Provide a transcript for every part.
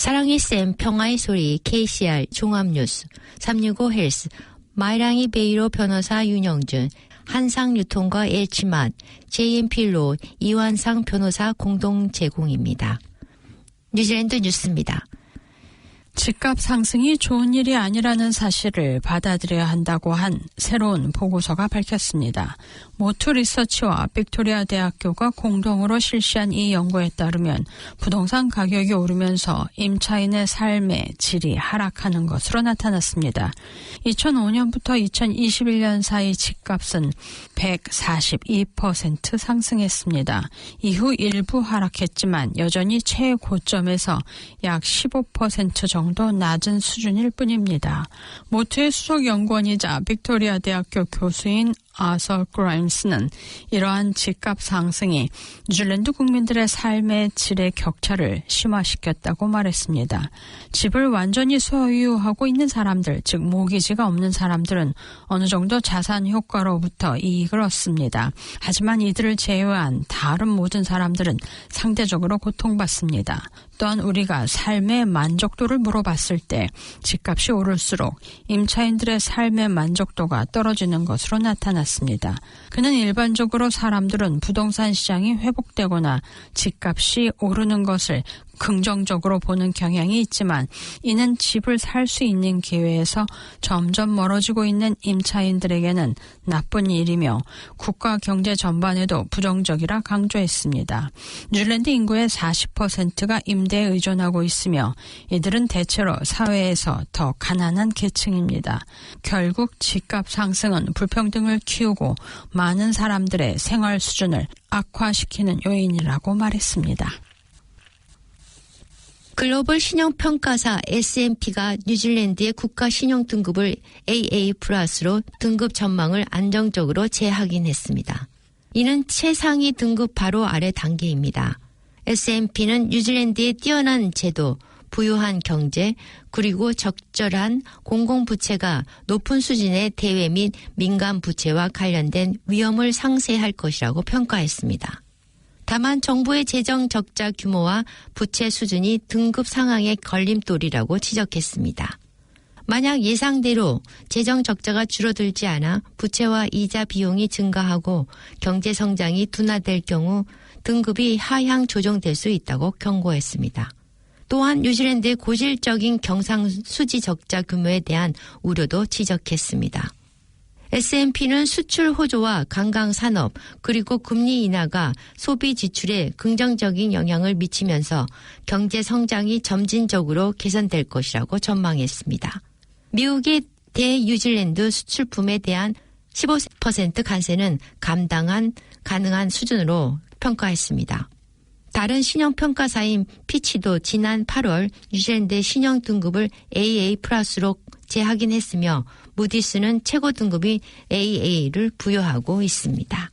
사랑의 쌤, 평화의 소리, KCR, 종합뉴스, 365 헬스, 마이랑이 베이로 변호사 윤영준, 한상유통과 엘치맛, JMP로 이완상 변호사 공동 제공입니다. 뉴질랜드 뉴스입니다. 집값 상승이 좋은 일이 아니라는 사실을 받아들여야 한다고 한 새로운 보고서가 밝혔습니다. 모투 리서치와 빅토리아 대학교가 공동으로 실시한 이 연구에 따르면 부동산 가격이 오르면서 임차인의 삶의 질이 하락하는 것으로 나타났습니다. 2005년부터 2021년 사이 집값은 142% 상승했습니다. 이후 일부 하락했지만 여전히 최고점에서 약 15% 정도 낮은 수준일 뿐입니다. 모투의 수석 연구원이자 빅토리아 대학교 교수인 아서 그라임스는 이러한 집값 상승이 뉴질랜드 국민들의 삶의 질의 격차를 심화시켰다고 말했습니다. 집을 완전히 소유하고 있는 사람들, 즉 모기지가 없는 사람들은 어느 정도 자산 효과로부터 이익을 얻습니다. 하지만 이들을 제외한 다른 모든 사람들은 상대적으로 고통받습니다. 또한 우리가 삶의 만족도를 물어봤을 때 집값이 오를수록 임차인들의 삶의 만족도가 떨어지는 것으로 나타났습니다. 그는 일반적으로 사람들은 부동산 시장이 회복되거나 집값이 오르는 것을 긍정적으로 보는 경향이 있지만 이는 집을 살 수 있는 기회에서 점점 멀어지고 있는 임차인들에게는 나쁜 일이며 국가 경제 전반에도 부정적이라 강조했습니다. 뉴질랜드 인구의 40%가 임대에 의존하고 있으며 이들은 대체로 사회에서 더 가난한 계층입니다. 결국 집값 상승은 불평등을 키우고 많은 사람들의 생활 수준을 악화시키는 요인이라고 말했습니다. 글로벌 신용평가사 S&P가 뉴질랜드의 국가 신용 등급을 AA 플러스로 등급 전망을 안정적으로 재확인했습니다. 이는 최상위 등급 바로 아래 단계입니다. S&P는 뉴질랜드의 뛰어난 제도, 부유한 경제, 그리고 적절한 공공부채가 높은 수준의 대외 및 민간 부채와 관련된 위험을 상쇄할 것이라고 평가했습니다. 다만 정부의 재정 적자 규모와 부채 수준이 등급 상황의 걸림돌이라고 지적했습니다. 만약 예상대로 재정 적자가 줄어들지 않아 부채와 이자 비용이 증가하고 경제 성장이 둔화될 경우 등급이 하향 조정될 수 있다고 경고했습니다. 또한 뉴질랜드의 고질적인 경상수지 적자 규모에 대한 우려도 지적했습니다. S&P는 수출 호조와 관광 산업 그리고 금리 인하가 소비 지출에 긍정적인 영향을 미치면서 경제 성장이 점진적으로 개선될 것이라고 전망했습니다. 미국의 대뉴질랜드 수출품에 대한 15% 관세는 감당한 가능한 수준으로 평가했습니다. 다른 신용평가사인 피치도 지난 8월 뉴질랜드의 신용 등급을 AA 플러스로 재확인했으며 무디스는 최고 등급이 AA를 부여하고 있습니다.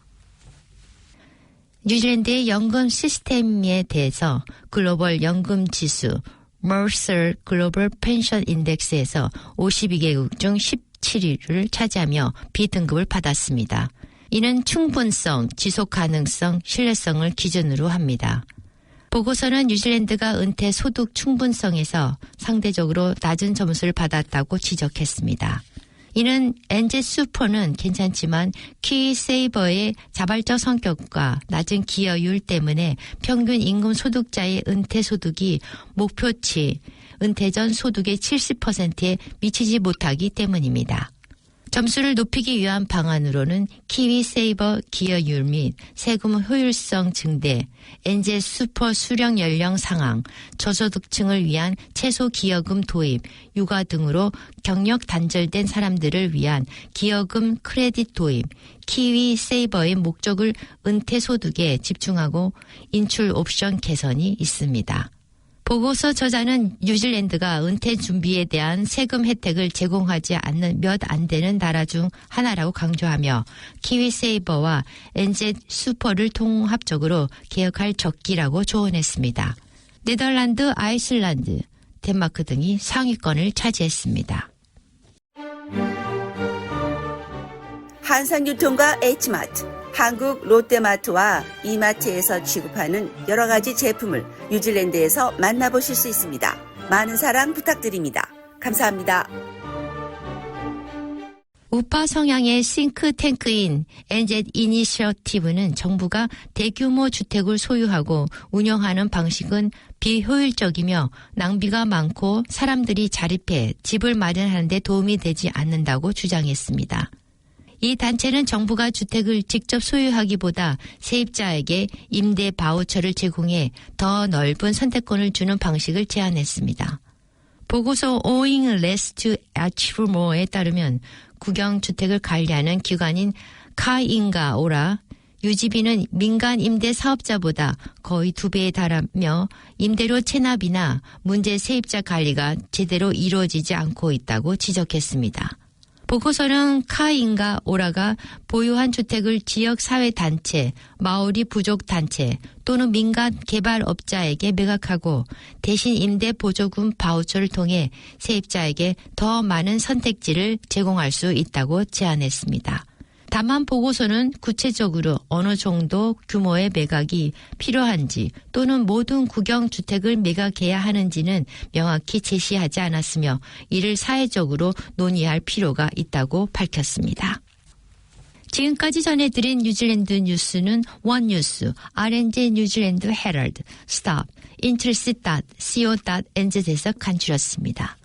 뉴질랜드의 연금 시스템에 대해서 글로벌 연금 지수 머서 글로벌 펜션 인덱스에서 52개국 중 17위를 차지하며 B등급을 받았습니다. 이는 충분성, 지속 가능성, 신뢰성을 기준으로 합니다. 보고서는 뉴질랜드가 은퇴 소득 충분성에서 상대적으로 낮은 점수를 받았다고 지적했습니다. 이는 엔제 슈퍼는 괜찮지만 키 세이버의 자발적 성격과 낮은 기여율 때문에 평균 임금 소득자의 은퇴 소득이 목표치 은퇴 전 소득의 70%에 미치지 못하기 때문입니다. 점수를 높이기 위한 방안으로는 키위 세이버 기여율 및 세금 효율성 증대, 엔제 슈퍼 수령 연령 상황, 저소득층을 위한 최소 기여금 도입, 육아 등으로 경력 단절된 사람들을 위한 기여금 크레딧 도입, 키위 세이버의 목적을 은퇴 소득에 집중하고 인출 옵션 개선이 있습니다. 보고서 저자는 뉴질랜드가 은퇴 준비에 대한 세금 혜택을 제공하지 않는 몇 안 되는 나라 중 하나라고 강조하며 키위세이버와 엔제 슈퍼를 통합적으로 개혁할 적기라고 조언했습니다. 네덜란드, 아이슬란드, 덴마크 등이 상위권을 차지했습니다. 한상유통과 H마트, 한국 롯데마트와 이마트에서 취급하는 여러 가지 제품을 뉴질랜드에서 만나보실 수 있습니다. 많은 사랑 부탁드립니다. 감사합니다. 우파 성향의 싱크탱크인 엔젯 이니셔티브는 정부가 대규모 주택을 소유하고 운영하는 방식은 비효율적이며 낭비가 많고 사람들이 자립해 집을 마련하는 데 도움이 되지 않는다고 주장했습니다. 이 단체는 정부가 주택을 직접 소유하기보다 세입자에게 임대 바우처를 제공해 더 넓은 선택권을 주는 방식을 제안했습니다. 보고서 Owing Less to Achieve More에 따르면 국영주택을 관리하는 기관인 카인가 오라 유지비는 민간 임대 사업자보다 거의 두 배에 달하며 임대료 체납이나 문제 세입자 관리가 제대로 이루어지지 않고 있다고 지적했습니다. 보고서는 카인가 오라가 보유한 주택을 지역 사회 단체, 마오리 부족 단체 또는 민간 개발업자에게 매각하고 대신 임대 보조금 바우처를 통해 세입자에게 더 많은 선택지를 제공할 수 있다고 제안했습니다. 다만 보고서는 구체적으로 어느 정도 규모의 매각이 필요한지 또는 모든 국영 주택을 매각해야 하는지는 명확히 제시하지 않았으며 이를 사회적으로 논의할 필요가 있다고 밝혔습니다. 지금까지 전해드린 뉴질랜드 뉴스는 원뉴스, RNG 뉴질랜드 헤럴드, 스탑, 인트레스.co.nz에서 간추렸습니다.